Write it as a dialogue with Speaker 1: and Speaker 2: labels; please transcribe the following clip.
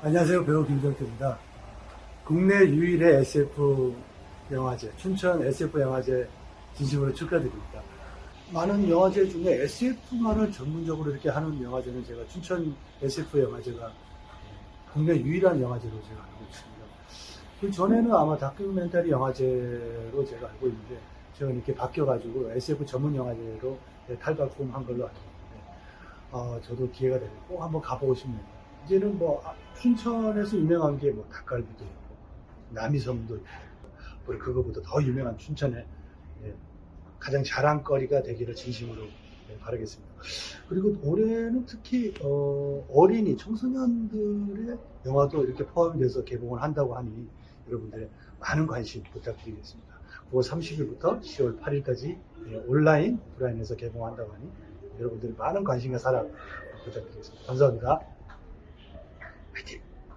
Speaker 1: 안녕하세요. 배우 김정태입니다. 국내 유일의 SF 영화제, 춘천 SF 영화제 진심으로 축하드립니다. 많은 영화제 중에 SF만을 전문적으로 이렇게 하는 영화제는 제가 춘천 SF 영화제가 국내 유일한 영화제로 제가 알고 있습니다. 그 전에는 아마 다큐멘터리 영화제로 제가 알고 있는데 제가 이렇게 바뀌어가지고 SF 전문 영화제로 탈바꿈한 걸로 알고 있는데 어, 저도 기회가 되면 꼭 한번 가보고 싶네요. 이제는 뭐 아, 춘천에서 유명한 게 뭐 닭갈비도 있고 남이섬도 있고 우리 그거보다 더 유명한 춘천에 예, 가장 자랑거리가 되기를 진심으로 예, 바라겠습니다. 그리고 올해는 특히 어, 어린이 청소년들의 영화도 이렇게 포함이 돼서 개봉을 한다고 하니 여러분들의 많은 관심 부탁드리겠습니다. 9월 30일부터 10월 8일까지 예, 온라인 오프라인에서 개봉한다고 하니 여러분들의 많은 관심과 사랑 부탁드리겠습니다. 감사합니다.